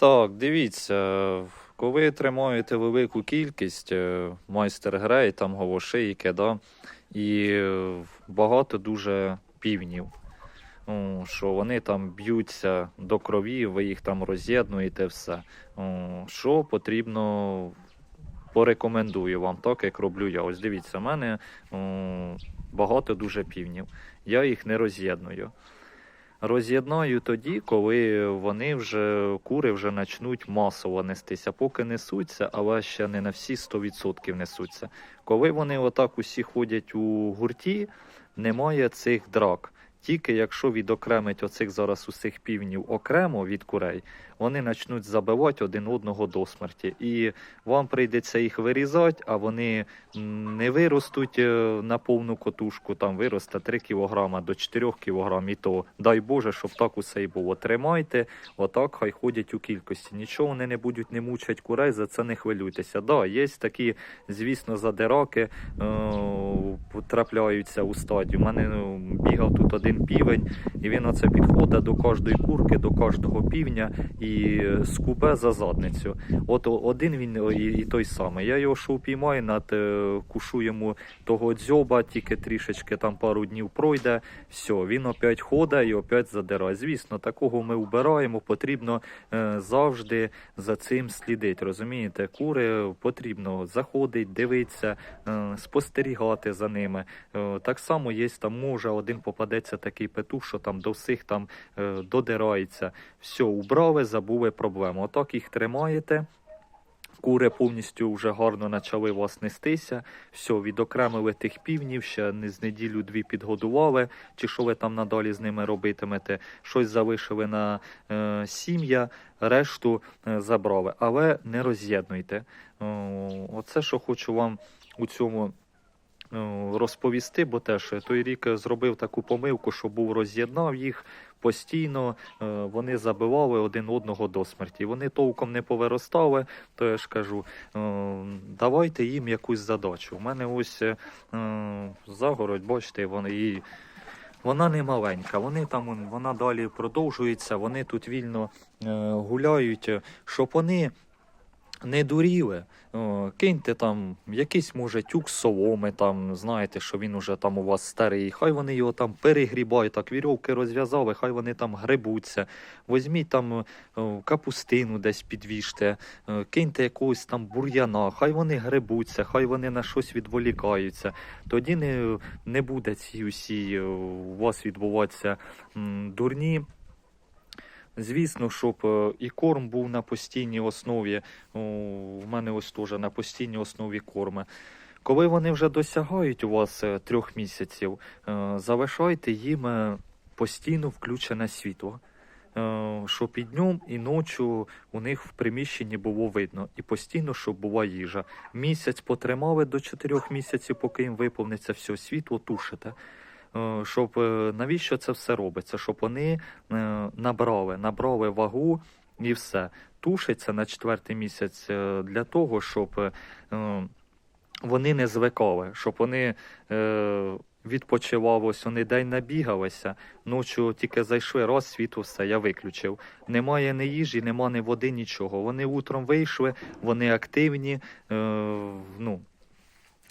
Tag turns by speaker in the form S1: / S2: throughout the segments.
S1: Так, дивіться, коли тримаєте велику кількість е, майстер грей, там говошийки, да, і е, багато дуже півнів, ну, що вони там б'ються до крові, ви їх там роз'єднуєте, все. Що потрібно, порекомендую вам, так як роблю я. Ось дивіться, в мене багато дуже півнів. Я їх не роз'єдную. Роз'єднаю тоді, коли вони вже кури вже почнуть масово нестися. Поки несуться, але ще не на всі 100% несуться. Коли вони отак усі ходять у гурті, немає цих драк. Тільки якщо відокремить оцих зараз усіх півнів окремо від курей, вони почнуть забивати один одного до смерті. І вам прийдеться їх вирізати, а вони не виростуть е, на повну котушку, там виросте 3 кг до 4 кг, і то дай Боже, щоб так усе і було. Тримайте, отак хай ходять у кількості. Нічого вони не будуть не мучать курей, за це не хвилюйтеся. Да, є такі, звісно, задираки е, трапляються у стадію. У мене ну, бігав тут один півень, і він оце підходить до кожної курки, до кожного півня і е, скубе за задницю. От один він і, і той самий. Я його що упіймаю, над е, кушу йому того дзьоба, тільки трішечки там пару днів пройде. Все, він опять ходить і опять задирає. Звісно, такого ми вбираємо. Потрібно е, завжди за цим слідити. Розумієте, кури потрібно заходити, дивитися, спостерігати за ними. Е, так само є там може один попадеться такий петух, що там до всіх там е, додирається. Все, убрали, забули проблему. Отак їх тримаєте. Кури повністю вже гарно почали вас нестися. Все, відокремили тих півнів, ще не з неділю-дві підгодували, чи що ви там надалі з ними робитимете. Щось залишили на е, сім'я, решту е, забрали. Але не роз'єднуйте. О, оце, що хочу вам у цьому е, розповісти, бо теж той рік зробив таку помилку, що був роз'єднав їх постійно. е, Вони забивали один одного до смерті. Вони толком не повиростали, то я ж кажу, е, давайте їм якусь задачу. У мене ось е, загородь, бачите, вони. Вона не маленька, вони там вона далі продовжується, вони тут вільно е, гуляють, е, щоб вони не дуріли. Киньте там якийсь може тюк соломи, там знаєте, що він уже там у вас старий. Хай вони його там перегрібають, так вірьовки розв'язали, хай вони там грибуться. Візьміть там капустину десь підвіжте, киньте якогось там бур'яна, хай вони грибуться, хай вони на щось відволікаються. Тоді не, не буде ці усі у вас відбуватися дурні. Звісно, щоб е, і корм був на постійній основі. У мене ось теж на постійній основі корми. Коли вони вже досягають у вас е, трьох місяців, е, залишайте їм постійно включене світло. Щоб і днем, і ночі у них в приміщенні було видно. І постійно, щоб була їжа. Місяць потримали до чотирьох місяців, поки їм виповниться все, світло тушите. Е, Щоб е, навіщо це все робиться? Щоб вони е, набрали, набрали вагу і все. Тушиться на четвертий місяць для того, щоб вони не звикали, щоб вони відпочивали, ось вони день набігалися, ночі тільки зайшли, раз світло все, я виключив. Немає ні їжі, нема ні води, нічого. Вони утром вийшли, вони активні, ну,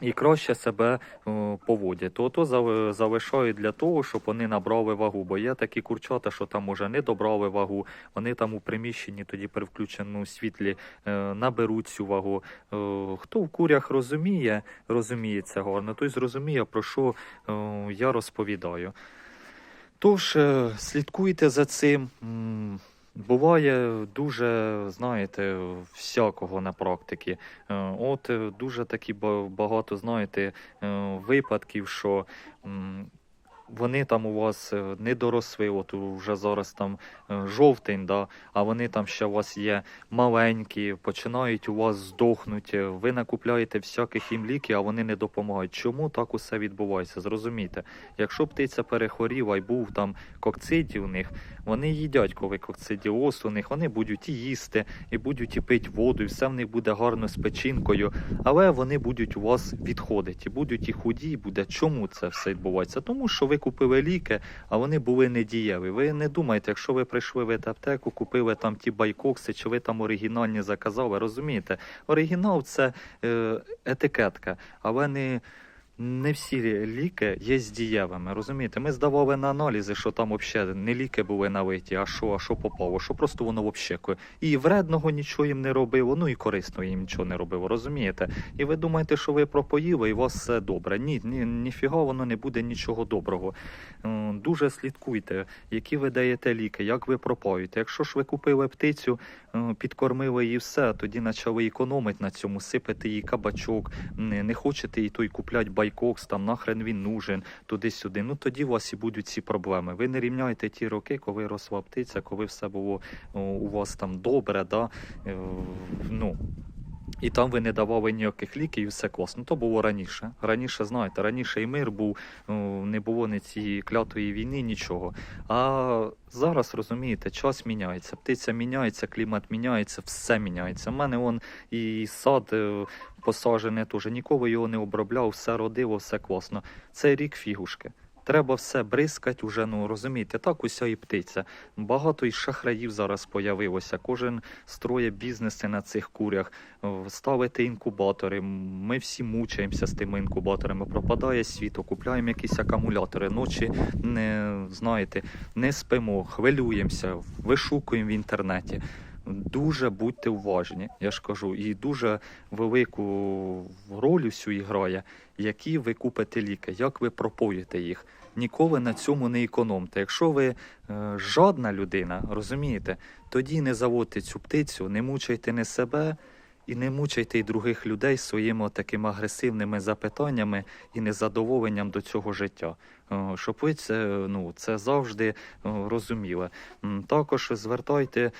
S1: і краще себе е, поводять. То то зав- залишають для того, щоб вони набрали вагу. Бо є такі курчата, що там уже не добрали вагу. Вони там у приміщенні тоді при включеному світлі е, наберуть цю вагу. Е, хто в курях розуміє, розуміє це гарно, той зрозуміє, про що я розповідаю. Тож, слідкуйте за цим. Буває дуже, знаєте, всякого на практиці. Е, От е, дуже такі ба- багато, знаєте, е, випадків, що вони там у вас е, не доросли, от вже зараз там е, жовтень, да, а вони там ще у вас є маленькі, починають у вас здохнути. Ви накупляєте всяких їм ліків, а вони не допомагають. Чому так усе відбувається? Зрозумійте, якщо птиця перехворіла і був там кокцидій у них, вони їдять, коли кокцидіоз у них, вони будуть і їсти, і будуть і пити воду, і все в них буде гарно з печінкою, але вони будуть у вас відходити, будуть і худі, і буде. Чому це все відбувається? Тому що ви купили ліки, а вони були недієві. Ви не думайте, якщо ви прийшли в аптеку, купили там ті байкокси, чи ви там оригінальні заказали, розумієте? Оригінал це е, етикетка, але не. Не всі ліки є з дієвими, розумієте? Ми здавали на аналізи, що там взагалі не ліки були налиті, а що, а що попало, що просто воно взагалі. І вредного нічого їм не робило, ну і корисного їм нічого не робило, розумієте? І ви думаєте, що ви пропоїли і у вас все добре. Ні, ні, ніфіга воно не буде нічого доброго. Дуже слідкуйте, які ви даєте ліки, як ви пропоїте. Якщо ж ви купили птицю, підкормили її все, тоді почали економити на цьому, сипати їй кабачок, не, не хочете їй той купляти байкокс, там нахрен він нужен, туди-сюди. Ну тоді у вас і будуть ці проблеми. Ви не рівняєте ті роки, коли росла птиця, коли все було у вас там добре, да? е, ну. І там ви не давали ніяких ліків, і все класно. То було раніше. Раніше, знаєте, раніше і мир був, не було ні цієї клятої війни, нічого. А зараз розумієте, час міняється, птиця міняється, клімат міняється, все міняється. У мене он і сад е, посаджений теж, ніколи його не обробляв, все родило, все класно. Це рік фігушки. Треба все бризкати уже, ну розумієте, так уся і птиця. Багато і шахраїв зараз появилося. Кожен строє бізнеси на цих курях, ставити інкубатори. Ми всі мучаємося з тими інкубаторами. Пропадає світло, купляємо якісь акумулятори. Ночі не знаєте, не спимо, хвилюємося, вишукуємо в інтернеті. Дуже будьте уважні, я ж кажу, і дуже велику роль всю грає, які ви купите ліки, як ви пропоїте їх. Ніколи на цьому не економте. Якщо ви е, жадна людина, розумієте, тоді не заводьте цю птицю, не мучайте не себе і не мучайте й других людей своїми такими агресивними запитаннями і незадоволенням до цього життя. Е, ви це, ну, це завжди е, Також звертайте е,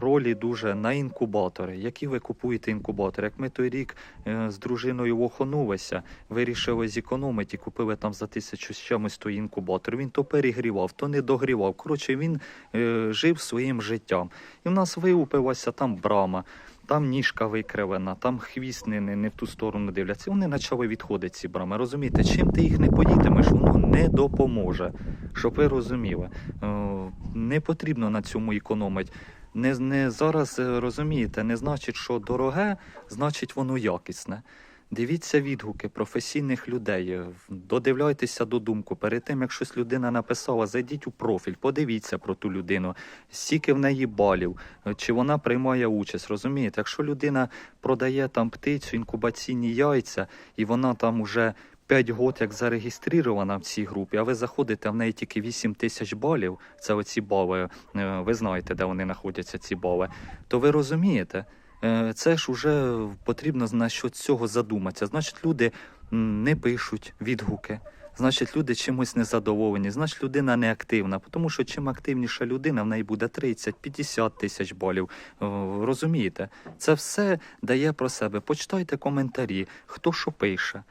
S1: ролі дуже на інкубатори. Які ви купуєте інкубатори? Як ми той рік е, з дружиною охонулися, вирішили зекономити купили там за тисячу з чимось той інкубатор. Він то перегрівав, то не догрівав. Коротше, він е, жив своїм життям. І в нас вилупилася там брама. Там ніжка викривена, там хвіст не, не, в ту сторону дивляться. Вони почали відходити ці брами. Розумієте, чим ти їх не поїдемеш, воно не допоможе. Щоб ви розуміли, Е, не потрібно на цьому економити. Не, не зараз е, розумієте, не значить, що дороге, значить воно якісне. Дивіться відгуки професійних людей, е, додивляйтеся до думку. Перед тим, як щось людина написала, зайдіть у профіль, подивіться про ту людину, скільки в неї балів, чи вона приймає участь. Розумієте, якщо людина продає там птицю, інкубаційні яйця, і вона там уже 5 років як зареєстрована в цій групі, а ви заходите, в неї тільки 8 тисяч балів, це оці бали, е, ви знаєте, де вони знаходяться, ці бали, то ви розумієте, е, це ж уже потрібно на що цього задуматися. Значить, люди не пишуть відгуки. Значить, люди чимось незадоволені, значить, людина неактивна. Тому що чим активніша людина, в неї буде 30-50 тисяч балів. Е, Розумієте? Це все дає про себе. Почитайте коментарі, хто що пише.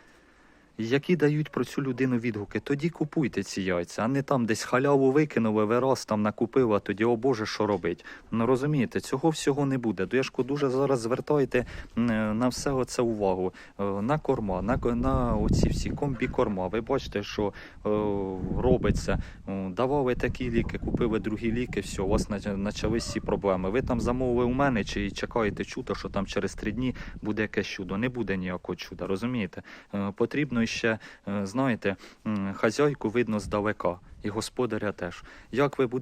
S1: Які дають про цю людину відгуки, тоді купуйте ці яйця, а не там десь халяву викинули, ви раз там накупили, а тоді, о Боже, що робить. Ну розумієте, цього всього не буде. Дешко дуже зараз звертайте е, на все оце увагу. Е, На корма, на, на оці всі комбікорма. Ви бачите, що е, робиться. Е, Давали такі ліки, купили другі ліки, все, у вас почались всі проблеми. Ви там замовили у мене чи чекаєте чудо, що там через три дні буде якесь чудо. Не буде ніякого чуда, розумієте? Е, Потрібно ще, е, знаєте, хазяйку видно здалека, і господаря теж. Як ви будете